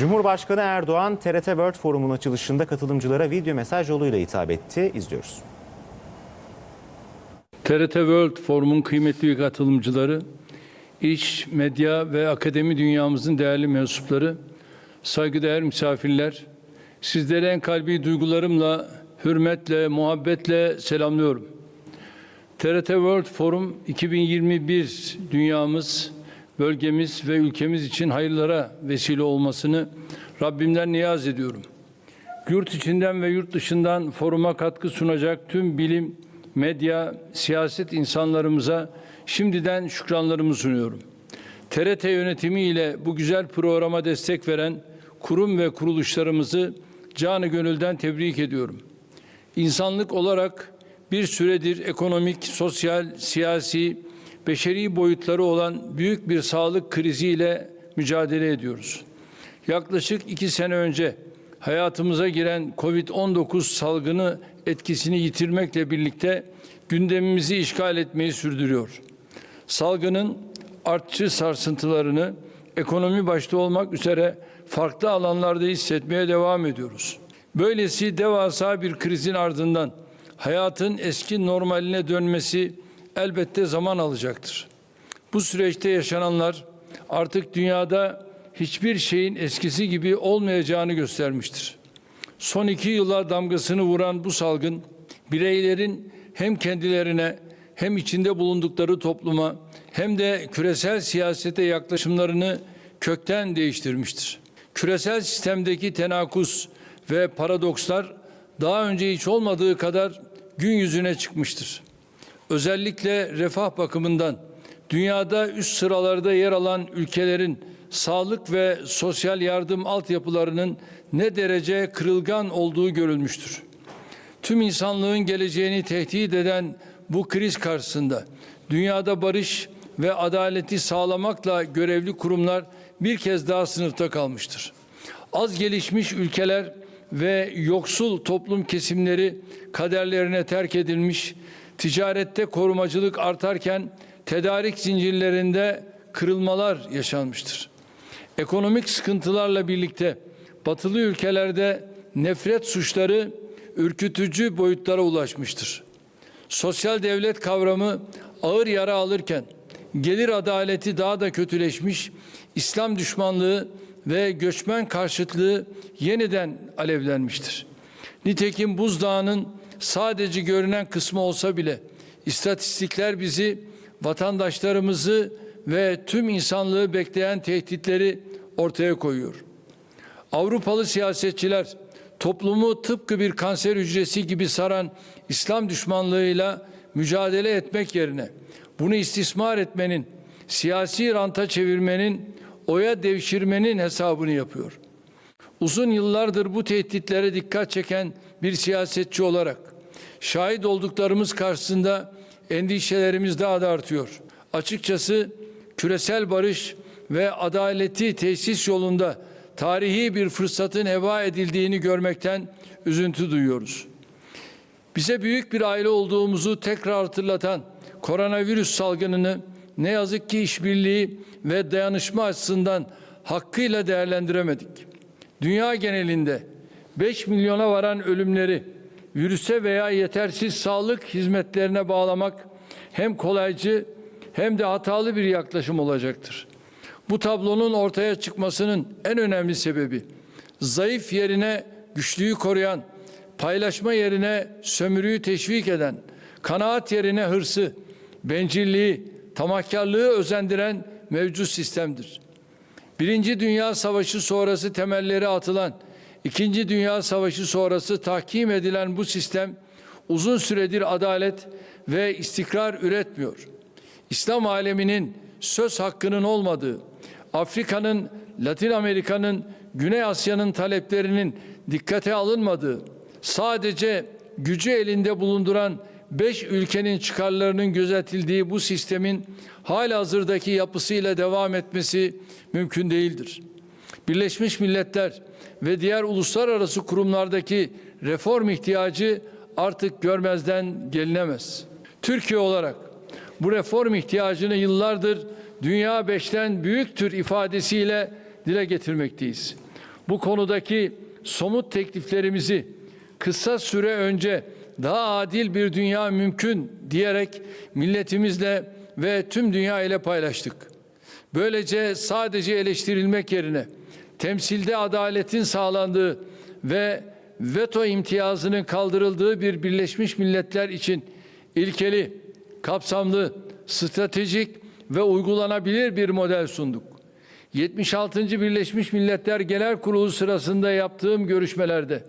Cumhurbaşkanı Erdoğan TRT World Forum'un açılışında katılımcılara video mesaj yoluyla hitap etti. İzliyoruz. TRT World Forum'un kıymetli katılımcıları, iş, medya ve akademi dünyamızın değerli mensupları, saygıdeğer misafirler, sizleri en kalbi duygularımla, hürmetle, muhabbetle selamlıyorum. TRT World Forum 2021 dünyamız, bölgemiz ve ülkemiz için hayırlara vesile olmasını Rabbimden niyaz ediyorum. Yurt içinden ve yurt dışından foruma katkı sunacak tüm bilim, medya, siyaset insanlarımıza şimdiden şükranlarımı sunuyorum. TRT yönetimi ile bu güzel programa destek veren kurum ve kuruluşlarımızı canı gönülden tebrik ediyorum. İnsanlık olarak bir süredir ekonomik, sosyal, siyasi, beşeri boyutları olan büyük bir sağlık kriziyle mücadele ediyoruz. Yaklaşık iki sene önce hayatımıza giren Covid-19 salgını etkisini yitirmekle birlikte gündemimizi işgal etmeyi sürdürüyor. Salgının artçı sarsıntılarını ekonomi başta olmak üzere farklı alanlarda hissetmeye devam ediyoruz. Böylesi devasa bir krizin ardından hayatın eski normaline dönmesi elbette zaman alacaktır. Bu süreçte yaşananlar artık dünyada hiçbir şeyin eskisi gibi olmayacağını göstermiştir. Son iki yıla damgasını vuran bu salgın bireylerin hem kendilerine hem içinde bulundukları topluma hem de küresel siyasete yaklaşımlarını kökten değiştirmiştir. Küresel sistemdeki tenakus ve paradokslar daha önce hiç olmadığı kadar gün yüzüne çıkmıştır. Özellikle refah bakımından dünyada üst sıralarda yer alan ülkelerin sağlık ve sosyal yardım altyapılarının ne derece kırılgan olduğu görülmüştür. Tüm insanlığın geleceğini tehdit eden bu kriz karşısında dünyada barış ve adaleti sağlamakla görevli kurumlar bir kez daha sınıfta kalmıştır. Az gelişmiş ülkeler ve yoksul toplum kesimleri kaderlerine terk edilmiş, ticarette korumacılık artarken tedarik zincirlerinde kırılmalar yaşanmıştır. Ekonomik sıkıntılarla birlikte batılı ülkelerde nefret suçları ürkütücü boyutlara ulaşmıştır. Sosyal devlet kavramı ağır yara alırken gelir adaleti daha da kötüleşmiş, İslam düşmanlığı ve göçmen karşıtlığı yeniden alevlenmiştir. Nitekim buzdağının sadece görünen kısmı olsa bile istatistikler bizi, vatandaşlarımızı ve tüm insanlığı bekleyen tehditleri ortaya koyuyor. Avrupalı siyasetçiler toplumu tıpkı bir kanser hücresi gibi saran İslam düşmanlığıyla mücadele etmek yerine bunu istismar etmenin, siyasi ranta çevirmenin, oya devşirmenin hesabını yapıyor. Uzun yıllardır bu tehditlere dikkat çeken bir siyasetçi olarak şahit olduklarımız karşısında endişelerimiz daha da artıyor. Açıkçası küresel barış ve adaleti tesis yolunda tarihi bir fırsatın heba edildiğini görmekten üzüntü duyuyoruz. Bize büyük bir aile olduğumuzu tekrar hatırlatan koronavirüs salgınını ne yazık ki işbirliği ve dayanışma açısından hakkıyla değerlendiremedik. Dünya genelinde 5 milyona varan ölümleri virüse veya yetersiz sağlık hizmetlerine bağlamak hem kolaycı hem de hatalı bir yaklaşım olacaktır. Bu tablonun ortaya çıkmasının en önemli sebebi zayıf yerine güçlüyü koruyan, paylaşma yerine sömürüyü teşvik eden, kanaat yerine hırsı, bencilliği, tamahkarlığı özendiren mevcut sistemdir. Birinci Dünya Savaşı sonrası temelleri atılan, İkinci Dünya Savaşı sonrası tahkim edilen bu sistem uzun süredir adalet ve istikrar üretmiyor. İslam aleminin söz hakkının olmadığı, Afrika'nın, Latin Amerika'nın, Güney Asya'nın taleplerinin dikkate alınmadığı, sadece gücü elinde bulunduran beş ülkenin çıkarlarının gözetildiği bu sistemin halihazırdaki yapısıyla devam etmesi mümkün değildir. Birleşmiş Milletler ve diğer uluslararası kurumlardaki reform ihtiyacı artık görmezden gelinemez. Türkiye olarak bu reform ihtiyacını yıllardır dünya beşten büyüktür ifadesiyle dile getirmekteyiz. Bu konudaki somut tekliflerimizi kısa süre önce daha adil bir dünya mümkün diyerek milletimizle ve tüm dünya ile paylaştık. Böylece sadece eleştirilmek yerine temsilde adaletin sağlandığı ve veto imtiyazının kaldırıldığı bir Birleşmiş Milletler için ilkeli, kapsamlı, stratejik ve uygulanabilir bir model sunduk. 76. Birleşmiş Milletler Genel Kurulu sırasında yaptığım görüşmelerde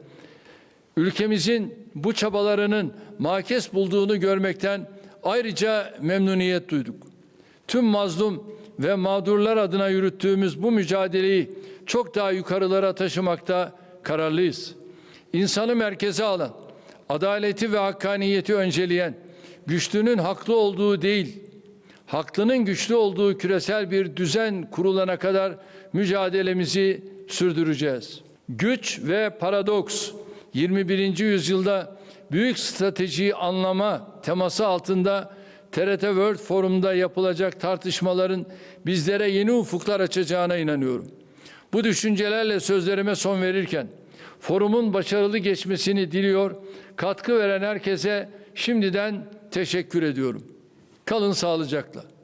ülkemizin bu çabalarının makes bulduğunu görmekten ayrıca memnuniyet duyduk. Tüm mazlum ve mağdurlar adına yürüttüğümüz bu mücadeleyi çok daha yukarılara taşımakta kararlıyız. İnsanı merkeze alan, adaleti ve hakkaniyeti önceleyen, güçlünün haklı olduğu değil, haklının güçlü olduğu küresel bir düzen kurulana kadar mücadelemizi sürdüreceğiz. Güç ve paradoks 21. yüzyılda büyük stratejiyi anlama teması altında TRT World Forum'da yapılacak tartışmaların bizlere yeni ufuklar açacağına inanıyorum. Bu düşüncelerle sözlerime son verirken forumun başarılı geçmesini diliyor, katkı veren herkese şimdiden teşekkür ediyorum. Kalın sağlıcakla.